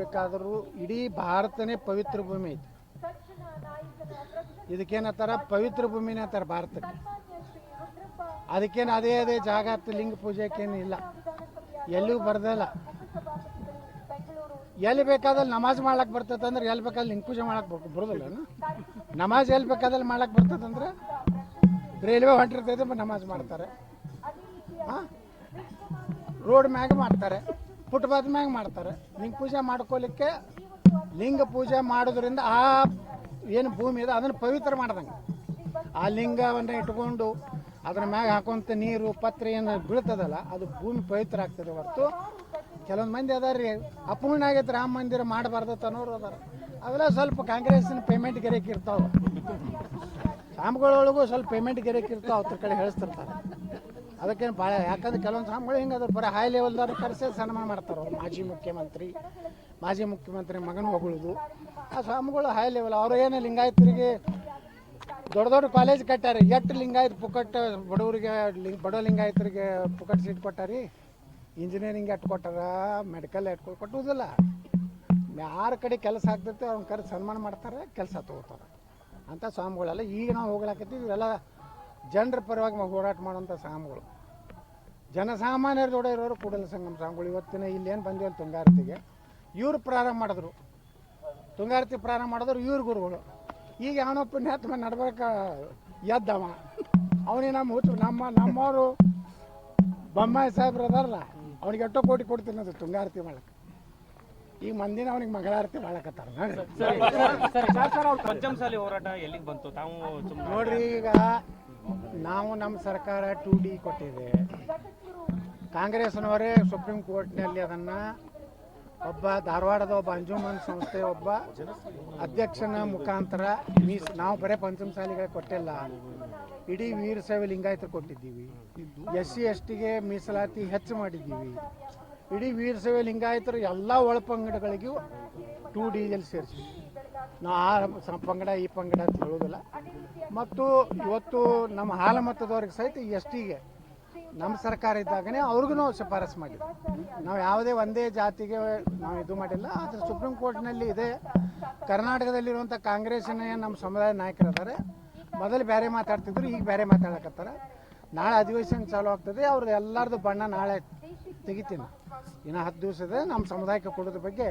ಹೇಳ್ಬೇಕಾದ್ರೂ ಇಡೀ ಭಾರತನೇ ಪವಿತ್ರ ಭೂಮಿ ಐತಿ. ಇದಕ್ಕೇನತ್ತಾರ ಪವಿತ್ರ ಭೂಮಿನೇ ಅಂತಾರೆ ಭಾರತಕ್ಕೆ. ಅದಕ್ಕೇನು ಅದೇ ಅದೇ ಜಾಗ ಅಂತ ಲಿಂಗ ಪೂಜೆಕ್ಕೇನು ಇಲ್ಲ. ಎಲ್ಲೂ ಬರ್ದಲ್ಲ. ಎಲ್ಲಿ ಬೇಕಾದಲ್ಲಿ ನಮಾಜ್ ಮಾಡ್ಲಕ್ಕೆ ಬರ್ತದಂದ್ರೆ ಎಲ್ಲಿ ಬೇಕಾದ್ರೆ ಲಿಂಗ ಪೂಜೆ ಮಾಡಕ್ಕೆ ಬರ್ ಬರೋದಿಲ್ಲ ನಮಾಜ್ ಎಲ್ಲಿ ಬೇಕಾದಲ್ಲಿ ಮಾಡಕ್ ಬರ್ತದಂದ್ರೆ ರೈಲ್ವೆ ಹೊಂಟಿರ್ತೈತೆ ನಮಾಜ್ ಮಾಡ್ತಾರೆ. ರೋಡ್ ಮ್ಯಾಗ ಮಾಡ್ತಾರೆ. ಫುಟ್ಪಾತ್ ಮ್ಯಾಗ ಮಾಡ್ತಾರೆ. ಲಿಂಗ ಪೂಜೆ ಮಾಡ್ಕೊಲಿಕ್ಕೆ ಲಿಂಗ ಪೂಜೆ ಮಾಡೋದ್ರಿಂದ ಆ ಏನು ಭೂಮಿ ಇದೆ, ಅದನ್ನು ಪವಿತ್ರ ಮಾಡ್ದಂಗೆ. ಆ ಲಿಂಗವನ್ನು ಇಟ್ಕೊಂಡು ಅದ್ರ ಮ್ಯಾಗ ಹಾಕೋಂತ ನೀರು, ಪತ್ರ ಏನು ಬೀಳ್ತದಲ್ಲ, ಅದು ಭೂಮಿ ಪವಿತ್ರ ಆಗ್ತದೆ ಹೊರತು. ಕೆಲವೊಂದು ಮಂದಿ ಅದಾರ ರೀ, ಅಪೂರ್ಣ ಆಗೈತೆ ರಾಮ ಮಂದಿರ ಮಾಡಬಾರ್ದು ಅನ್ನೋರು ಅದಾರ. ಅವೆಲ್ಲ ಸ್ವಲ್ಪ ಕಾಂಗ್ರೆಸ್ನ ಪೇಮೆಂಟ್ ಗಿರಕ್ಕೆ ಇರ್ತಾವೆ. ರಾಮಗಳೊಳಗೂ ಸ್ವಲ್ಪ ಪೇಮೆಂಟ್ ಗಿರಕ್ಕೆ ಇರ್ತಾವೆ, ಅವ್ರ ಕಡೆ ಹೇಳಿಸ್ತಿರ್ತಾರೆ ಅದಕ್ಕೇನು ಭಾಳ ಯಾಕಂದ್ರೆ ಕೆಲವೊಂದು ಸ್ವಾಮಿಗಳು ಹಿಂಗೆ ಅದ್ರ ಬರೀ ಹೈ ಲೆವೆಲ್ದವ್ರು ಕರೆಸಿ ಸನ್ಮಾನ ಮಾಡ್ತಾರೆ ಅವ್ರು. ಮಾಜಿ ಮುಖ್ಯಮಂತ್ರಿ ಮಾಜಿ ಮುಖ್ಯಮಂತ್ರಿ ಮಗನ ಹೊಗಳುದು. ಆ ಸ್ವಾಮಿಗಳು ಹೈ ಲೆವೆಲ್ ಅವ್ರು ಏನು ಲಿಂಗಾಯತರಿಗೆ ದೊಡ್ಡ ದೊಡ್ಡ ಕಾಲೇಜ್ ಕಟ್ಟಾರೆ ಎಷ್ಟು ಲಿಂಗಾಯತ್ ಪುಕಟ್ ಬಡವರಿಗೆ ಲಿಂಗ್, ಬಡ ಲಿಂಗಾಯತರಿಗೆ ಪುಕಟ್ ಸೀಟ್ ಕೊಟ್ಟಾರಿ? ಇಂಜಿನಿಯರಿಂಗ್ ಎಟ್ಟು ಕೊಟ್ಟಾರ? ಮೆಡಿಕಲ್ ಎಟ್ಟು ಕೊಟ್ಟುವುದಿಲ್ಲ ಯಾರ ಕಡೆ ಕೆಲಸ ಆಗ್ತೈತೆ ಅವ್ನ ಕರೆ ಸನ್ಮಾನ ಮಾಡ್ತಾರೆ, ಕೆಲಸ ತಗೋತಾರೆ. ಅಂತ ಸ್ವಾಮಿಗಳೆಲ್ಲ ಈಗ ನಾವು ಹೋಗ್ಲಾಕತ್ತೀವಿ ಇವೆಲ್ಲ ಜನರ ಪರವಾಗಿ ನಾವು ಹೋರಾಟ ಮಾಡುವಂಥ ಸಾಮಗಳು. ಜನಸಾಮಾನ್ಯರ ಜೋಡ ಇರೋರು ಕೂಡಲ ಸಂಗಮ ಸಾಮ್ಗಳು. ಇವತ್ತಿನ ಇಲ್ಲೇನು ಬಂದಿವೆ ತುಂಗಾರತಿಗೆ ಇವ್ರು ಪ್ರಾರಂಭ ಮಾಡಿದ್ರು. ತುಂಗಾರತಿ ಪ್ರಾರಂಭ ಮಾಡಿದ್ರು ಇವ್ರ ಗುರುಗಳು. ಈಗ ಯಾವನೋ ಪುಣ್ಯಾತ್ಮ ನಡ್ಬೇಕ ಎದ್ದವ. ಅವನಿಗೆ ನಮ್ಮ ಹುಚ್ಚು ನಮ್ಮ ನಮ್ಮವರು ಬೊಮ್ಮಾಯಿ ಸಾಹೇಬ್ರು ಅದಾರಲ್ಲ ಅವ್ನಿಗೆ ಎಷ್ಟೋ ಕೋಟಿ ಕೊಡ್ತೀನಿ ಅದು ತುಂಗಾರತಿ ಮಾಡಕ್ಕೆ ಈಗ ಮಂದಿನ ಅವನಿಗೆ ಮಂಗಳಾರತಿ ಮಾಡಕತ್ತಾರ ನೋಡ್ರಿ ಈಗ ನಾವು ನಮ್ಮ ಸರ್ಕಾರ ಟು ಡಿ ಕೊಟ್ಟಿದೆ. ಕಾಂಗ್ರೆಸ್ನವರೇ ಸುಪ್ರೀಂ ಕೋರ್ಟ್ನಲ್ಲಿ ಅದನ್ನು ಒಬ್ಬ ಧಾರವಾಡದ ಒಬ್ಬ ಅಂಜುಮನ್ ಸಂಸ್ಥೆ ಒಬ್ಬ ಅಧ್ಯಕ್ಷನ ಮುಖಾಂತರ ಮೀಸ್, ನಾವು ಬರೀ ಪಂಚಮಸಾಲಿಗಳಿಗೆ ಕೊಟ್ಟಿಲ್ಲ. ಇಡೀ ವೀರಶೈವ ಲಿಂಗಾಯತರು ಕೊಟ್ಟಿದ್ದೀವಿ. ಎಸ್ ಸಿ ಎಸ್ ಟಿಗೆ ಮೀಸಲಾತಿ ಹೆಚ್ಚು ಮಾಡಿದ್ದೀವಿ. ಇಡೀ ವೀರಶೈವ ಲಿಂಗಾಯತರು ಎಲ್ಲ ಒಳಪಂಗಡಗಳಿಗೂ ಟೂ ಡಿಯಲ್ಲಿ ಸೇರಿಸಿ ನಾವು ಆ ಪಂಗಡ, ಈ ಪಂಗಡ ಅಂತ ಹೇಳೋದಿಲ್ಲ ಮತ್ತು ಇವತ್ತು ನಮ್ಮ ಹಾಲ ಸಹಿತ ಎಸ್ ಟಿಗೆ ನಮ್ಮ ಸರ್ಕಾರ ಇದ್ದಾಗನೇ ಅವ್ರಿಗೂ ನಾವು ಶಿಫಾರಸು ಮಾಡಿದ್ವಿ. ನಾವು ಯಾವುದೇ ಒಂದೇ ಜಾತಿಗೆ ನಾವು ಇದು ಮಾಡಿಲ್ಲ, ಆದರೆ ಸುಪ್ರೀಂ ಕೋರ್ಟ್ನಲ್ಲಿ ಇದೆ. ಕರ್ನಾಟಕದಲ್ಲಿರುವಂಥ ಕಾಂಗ್ರೆಸ್ಸಿನ ನಮ್ಮ ಸಮುದಾಯ ನಾಯಕರಿದ್ದಾರೆ. ಮೊದಲು ಬೇರೆ ಮಾತಾಡ್ತಿದ್ರು, ಈಗ ಬೇರೆ ಮಾತಾಡಕತ್ತಾರ. ನಾಳೆ ಅಧಿವೇಶನ ಚಾಲು ಆಗ್ತದೆ, ಅವ್ರದ್ದು ಎಲ್ಲರದು ಬಣ್ಣ ನಾಳೆ ತೆಗಿತೀನಿ. ಇನ್ನು ಹತ್ತು ದಿವಸ ಇದೆ, ನಮ್ಮ ಸಮುದಾಯಕ್ಕೆ ಕೊಡೋದ್ರ ಬಗ್ಗೆ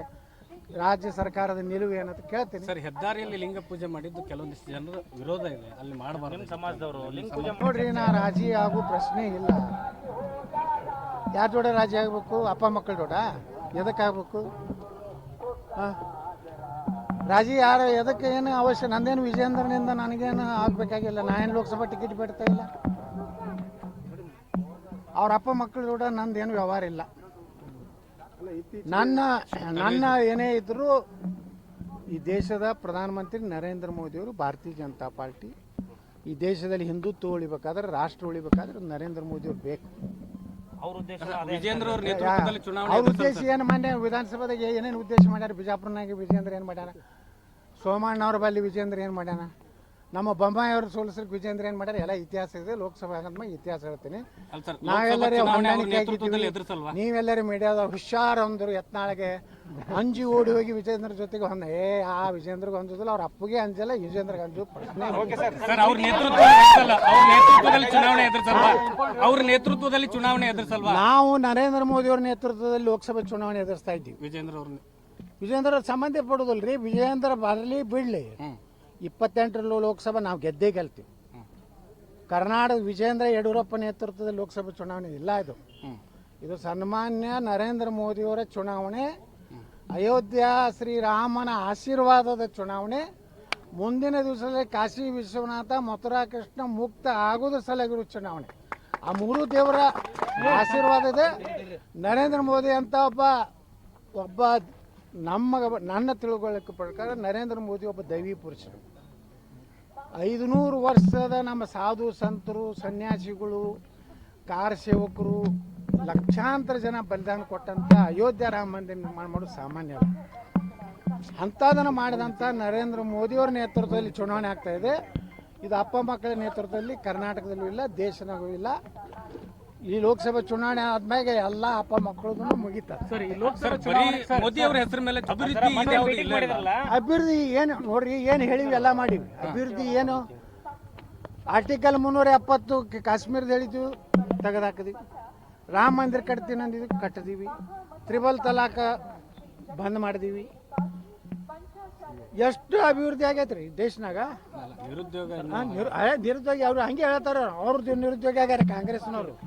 ರಾಜ್ಯ ಸರ್ಕಾರದ ನಿಲುವು ಏನಂತ ಕೇಳ್ತೀನಿ. ಸರ್ ಹೆದ್ದಾರಿಯಲ್ಲಿ ಲಿಂಗ ಪೂಜೆ ಮಾಡಿದ್ದು ಕೆಲವೊಂದಿಷ್ಟು ಜನರ ವಿರೋಧ ಇದೆ. ಅಲ್ಲಿ ಮಾಡಬಾರ್ದು. ನಿಮ್ಮ ಸಮಾಜದವರು ಲಿಂಗ ಪೂಜೆ ನೋಡ್ರಿ ನಾ ರಾಜಿ ಆಗೋ ಪ್ರಶ್ನೆ ಇಲ್ಲ. ಯಾರ ಜೋಡ ರಾಜಿ ಆಗ್ಬೇಕು? ಅಪ್ಪ ಮಕ್ಕಳ ಜೋಡ? ಎದಕ್ಕೆ ಆಗ್ಬೇಕು? ಆ? ರಾಜಿ ಯಾರ ಎದಕ್ಕೆ ಏನು ಅವಶ್ಯ? ನಂದೇನು ವಿಜೇಂದ್ರನಿಂದ ನನಗೇನು ಆಗ್ಬೇಕಾಗಿಲ್ಲ? ನಾ ಏನು ಲೋಕಸಭಾ ಟಿಕೆಟ್ ಬಿಡ್ತಾ ಇಲ್ಲ? ಅವ್ರ ಅಪ್ಪ ಮಕ್ಕಳ ಜೋಡ ನಂದೇನು ವ್ಯವಹಾರ ಇಲ್ಲ. ನನ್ನ ನನ್ನ ಏನೇ ಇದ್ದರೂ ಈ ದೇಶದ ಪ್ರಧಾನಮಂತ್ರಿ ನರೇಂದ್ರ ಮೋದಿಯವರು ಭಾರತೀಯ ಜನತಾ ಪಾರ್ಟಿ ಈ ದೇಶದಲ್ಲಿ ಹಿಂದುತ್ವ ಉಳಿಬೇಕಾದ್ರೆ ರಾಷ್ಟ್ರ ಉಳಿಬೇಕಾದ್ರೆ ನರೇಂದ್ರ ಮೋದಿಯವ್ರು ಬೇಕು. ಅವ್ರ ಉದ್ದೇಶ ಅದೇ ವಿಜೇಂದ್ರ ಅವ್ರ ನೇತೃತ್ವದಲ್ಲಿ ಚುನಾವಣೆ ಅವ್ರ ಉದ್ದೇಶ ಏನು ಮಾನ್ಯ ವಿಧಾನಸಭಾದಾಗ ಏನೇನು ಉದ್ದೇಶ ಮಾಡ್ಯಾರ? ಬಿಜಾಪುರನಾಗ ವಿಜೇಂದ್ರ ಏನು ಮಾಡ್ಯಾನ? ಸೋಮಣ್ಣವ್ರ ಬಲ್ಲಿ ವಿಜೇಂದ್ರ ಏನು ಮಾಡ್ಯಾನ? ನಮ್ಮ ಬೊಮ್ಮಾಯಿ ಅವರು ಸೋಲಿಸ್ಲಿಕ್ಕೆ ವಿಜೇಂದ್ರ ಏನು ಮಾಡ್ಯಾರ? ಎಲ್ಲ ಇತಿಹಾಸ ಇದೆ ಲೋಕಸಭಾ ಆಗಂದ್ಮೇಲೆ ಇತಿಹಾಸ ಹೇಳ್ತೀನಿ. ಅಲ್ಲ ಸರ್ ನಾವೆಲ್ಲರೂ ಹೊಂದಾಣಿಕೆ ಆಗಿದ್ದೀವಿ ಮೀಡಿಯಾದ ಹುಷಾರ್ ಅಂದ್ರು ಯತ್ನಾಳಿಗೆ ಅಂಜಿ ಓಡಿ ಹೋಗಿ ವಿಜೇಂದ್ರ ಜೊತೆಗೆ ಹೊಂದ ಏ ಆ ವಿಜೇಂದ್ರಗೆ ಅಂಜೋದಿಲ್ಲ ಅವ್ರ ಅಪ್ಪಗೆ ಅಂಜಲ್ಲ ವಿಜೇಂದ್ರಗೆ ಅಂಜು ಪ್ರಶ್ನೆ ಅವ್ರ ನೇತೃತ್ವದಲ್ಲಿ ಎದುರಿಸಲ್ಲ. ಅವ್ರ ನೇತೃತ್ವದಲ್ಲಿ ಚುನಾವಣೆ ಎದುರಿಸಲ್ವಾ? ಅವ್ರ ನೇತೃತ್ವದಲ್ಲಿ ಚುನಾವಣೆ ಎದುರಿಸಲ್ವಾ? ನಾವು ನರೇಂದ್ರ ಮೋದಿ ಅವ್ರ ನೇತೃತ್ವದಲ್ಲಿ ಲೋಕಸಭೆ ಚುನಾವಣೆ ಎದುರಿಸ್ತಾ ಇದ್ದೀವಿ. ವಿಜೇಂದ್ರ ಅವ್ರ ವಿಜೇಂದ್ರ ಸಂಬಂಧ ಪಡೋದಲ್ರಿ ರೀ ವಿಜೇಂದ್ರ ಬರಲಿ ಬಿಡಲಿ. ಹ್ಮ್ ಇಪ್ಪತ್ತೆಂಟರಲ್ಲಿ ಲೋಕಸಭೆ ನಾವು ಗೆದ್ದೇ ಗೆಲ್ತೀವಿ. ಕರ್ನಾಟಕ ವಿಜೇಂದ್ರ ಯಡಿಯೂರಪ್ಪ ನೇತೃತ್ವದ ಲೋಕಸಭೆ ಚುನಾವಣೆ ಇಲ್ಲ ಇದು. ಇದು ಸನ್ಮಾನ್ಯ ನರೇಂದ್ರ ಮೋದಿಯವರ ಚುನಾವಣೆ ಅಯೋಧ್ಯ ಶ್ರೀರಾಮನ ಆಶೀರ್ವಾದದ ಚುನಾವಣೆ ಮುಂದಿನ ದಿವಸದಲ್ಲಿ ಕಾಶಿ ವಿಶ್ವನಾಥ ಮಥುರಾ ಕೃಷ್ಣ ಮುಕ್ತ ಆಗೋದು ಸಲಗಿರೋ ಚುನಾವಣೆ. ಆ ಮೂರು ದೇವರ ಆಶೀರ್ವಾದ ಇದೆ. ನರೇಂದ್ರ ಮೋದಿ ಅಂತ ಒಬ್ಬ ಒಬ್ಬ ನಮ್ಮ ನನ್ನ ತಿಳುವಳಿಕೆ ಪ್ರಕಾರ ನರೇಂದ್ರ ಮೋದಿ ಒಬ್ಬ ದೈವಿ ಪುರುಷರು. ಐದುನೂರು ವರ್ಷದ ನಮ್ಮ ಸಾಧು ಸಂತರು, ಸನ್ಯಾಸಿಗಳು, ಕಾರ ಸೇವಕರು, ಲಕ್ಷಾಂತರ ಜನ ಬಲಿದಾನ ಕೊಟ್ಟಂಥ ಅಯೋಧ್ಯ ರಾಮ ಮಂದಿರ ನಿರ್ಮಾಣ ಮಾಡೋದು ಸಾಮಾನ್ಯ. ಅಂಥದನ್ನು ಮಾಡಿದಂಥ ನರೇಂದ್ರ ಮೋದಿಯವರ ನೇತೃತ್ವದಲ್ಲಿ ಚುನಾವಣೆ ಆಗ್ತಾ ಇದೆ. ಇದು ಅಪ್ಪ ಮಕ್ಕಳ ನೇತೃತ್ವದಲ್ಲಿ ಕರ್ನಾಟಕದಲ್ಲೂ ಇಲ್ಲ ದೇಶನಾಗೂ ಇಲ್ಲ. ಈ ಲೋಕಸಭೆ ಚುನಾವಣೆ ಆದ್ಮೇಲೆ ಎಲ್ಲ ಅಪ್ಪ ಮಕ್ಕಳದು ಮುಗಿತಾರೆ ಸರ್ ಈ ಲೋಕಸಭೆ ಮೋದಿ ಅವರ ಹೆಸರು ಮೇಲೆ ಅಭಿವೃದ್ಧಿ ಇದೆ ಯಾವ್ದು ಇಲ್ಲ ಇಲ್ಲ. ಅಭಿವೃದ್ಧಿ ಏನು ನೋಡ್ರಿ ಏನು ಹೇಳಿವಿ ಎಲ್ಲ ಮಾಡಿವಿ. ಅಭಿವೃದ್ಧಿ ಏನು? ಆರ್ಟಿಕಲ್ ಮುನ್ನೂರ ಎಪ್ಪತ್ತು ಕ- ಕಾಶ್ಮೀರದ ಹೇಳಿದ್ವಿ ತೆಗೆದಾಕಿದ್ವಿ. ರಾಮ ಮಂದಿರ ಕಟ್ತೀನಿ ಅಂದಿದ್ದು ಕಟ್ಟಿದೀವಿ ತ್ರಿಬಲ್ ತಲಾಕ ಬಂದ್ ಮಾಡಿದೀವಿ. ಎಷ್ಟು ಅಭಿವೃದ್ಧಿ ಆಗೈತೆ ರೀ ದೇಶನಾಗ? ನಿರುದ್ಯೋಗ ನಿರು- ಆ, ನಿರುದ್ಯೋಗಿ ಅವ್ರು ಹಂಗೆ ಹೇಳ್ತಾರ. ಅವ್ರದ್ದು ನಿರುದ್ಯೋಗಿ ಆಗ್ಯಾರ ಕಾಂಗ್ರೆಸ್ನವರು.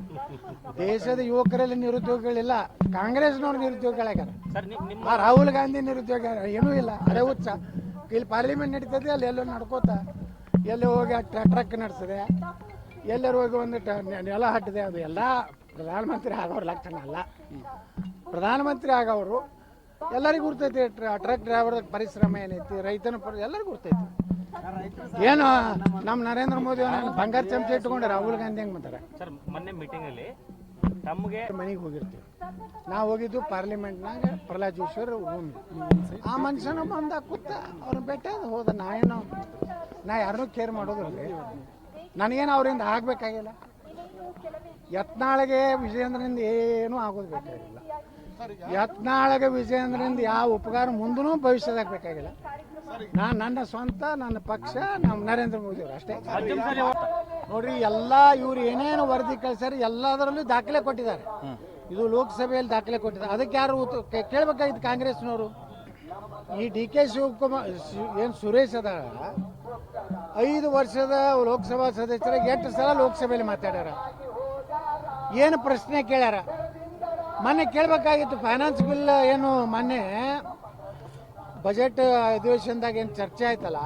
ದೇಶದ ಯುವಕರಲ್ಲಿ ನಿರುದ್ಯೋಗಿಗಳಿಲ್ಲ. ಕಾಂಗ್ರೆಸ್ನವ್ರು ನಿರುದ್ಯೋಗಿಗಳಾಗ್ಯಾರ ಸರ್ ನಿಮ್ ನಿಮ್ಮ ಆ ರಾಹುಲ್ ಗಾಂಧಿ ನಿರುದ್ಯೋಗ ಏನೂ ಇಲ್ಲ. ಅದೇ ಹುಚ್ಚ. ಇಲ್ಲಿ ಪಾರ್ಲಿಮೆಂಟ್ ನಡೀತದೆ ಅಲ್ಲಿ ಎಲ್ಲೋ ನಡ್ಕೋತ. ಎಲ್ಲಿ ಹೋಗಿ ಟ್ರಕ್ ನಡೆಸಿದೆ. ಎಲ್ಲರೂ ಹೋಗಿ ಒಂದು ಟ- ನೆ- ನೆಲ ಹಟ್ಟಿದೆ ಅದು ಎಲ್ಲ ಪ್ರಧಾನಮಂತ್ರಿ ಆಗೋರು ಲಕ್ಷಣ ಅಲ್ಲ. ಪ್ರಧಾನಮಂತ್ರಿ ಆಗೋರು ಎಲ್ಲರಿಗೂ ಗುರ್ತೈತಿ ಟ್ರಕ್ ಡ್ರೈವರ್ ಪರಿಶ್ರಮ ಏನೈತಿ ರೈತನ ಪರ ಎಲ್ಲರಿಗೂ ಗುರ್ತೈತಿ. ಏನು ನಮ್ಮ ನರೇಂದ್ರ ಮೋದಿ ಅವ್ರನ್ನ ಬಂಗಾರ ಚಮಚ ಇಟ್ಕೊಂಡು ರಾಹುಲ್ ಗಾಂಧಿ ಹೆಂಗೆ ಮಾಡ್ತಾರೆ? ಸರ್ ಮೊನ್ನೆ ಮೀಟಿಂಗ್ ಅಲ್ಲಿ ತಮಗೆ ಮನೆಗೆ ಹೋಗಿರ್ತೀವಿ. ನಾವು ಹೋಗಿದ್ದು ಪಾರ್ಲಿಮೆಂಟ್ನಾಗ ಪ್ರಹ್ಲಾದ್ ಜೋಶ್ವರ್ ರೂಮ್ ಆ ಮನುಷ್ಯನ ಬಂದ ಕೂತ ಅವ್ರನ್ನ ಭೇಟಿ ಅದು ಹೋದ. ನಾ ಏನು ನಾ ಯಾರನ್ನೂ ಕೇರ್ ಮಾಡೋದಿಲ್ಲ. ನನಗೇನು ಅವರಿಂದ ಆಗ್ಬೇಕಾಗಿಲ್ಲ. ಯತ್ನಾಳಿಗೆ ವಿಜಯೇಂದ್ರನಿಂದ ಏನೂ ಆಗೋದು ಬೇಕಾಗಿಲ್ಲ. ಯತ್ನಾಳಿಗೆ ವಿಜಯೇಂದ್ರಿಂದ ಯಾವ ಉಪಕಾರ ಮುಂದೂ ಭವಿಷ್ಯದಾಗ ಬೇಕಾಗಿಲ್ಲ. ನಾನು ನನ್ನ ಸ್ವಂತ, ನನ್ನ ಪಕ್ಷ ನಮ್ಮ ನರೇಂದ್ರ ಮೋದಿ ಅವರು ಅಷ್ಟೇ. ನೋಡ್ರಿ, ಎಲ್ಲ ಇವ್ರು ಏನೇನು ವರದಿ ಕಳ್ಸ್ಯಾರ ಎಲ್ಲದರಲ್ಲೂ ದಾಖಲೆ ಕೊಟ್ಟಿದ್ದಾರೆ. ಇದು ಲೋಕಸಭೆಯಲ್ಲಿ ದಾಖಲೆ ಕೊಟ್ಟಿದ್ದಾರೆ. ಅದಕ್ಕೆ ಯಾರು ಕೇಳಬೇಕಾಗಿತ್ತು ಕಾಂಗ್ರೆಸ್ನವರು? ಈ ಡಿ ಕೆ ಶಿವಕುಮಾರ್ ಏನು ಸುರೇಶ್ ಅದ ಐದು ವರ್ಷದ ಲೋಕಸಭಾ ಸದಸ್ಯರ ಎಂಟು ಸಲ ಲೋಕಸಭೆಯಲ್ಲಿ ಮಾತಾಡ್ಯಾರ? ಏನು ಪ್ರಶ್ನೆ ಕೇಳ್ಯಾರ? ಮೊನ್ನೆ ಕೇಳಬೇಕಾಗಿತ್ತು ಫೈನಾನ್ಸ್ ಬಿಲ್ ಏನು ಮೊನ್ನೆ ಬಜೆಟ್ ಅಧಿವೇಶನದಾಗ ಏನು ಚರ್ಚೆ ಆಯ್ತಲ್ಲ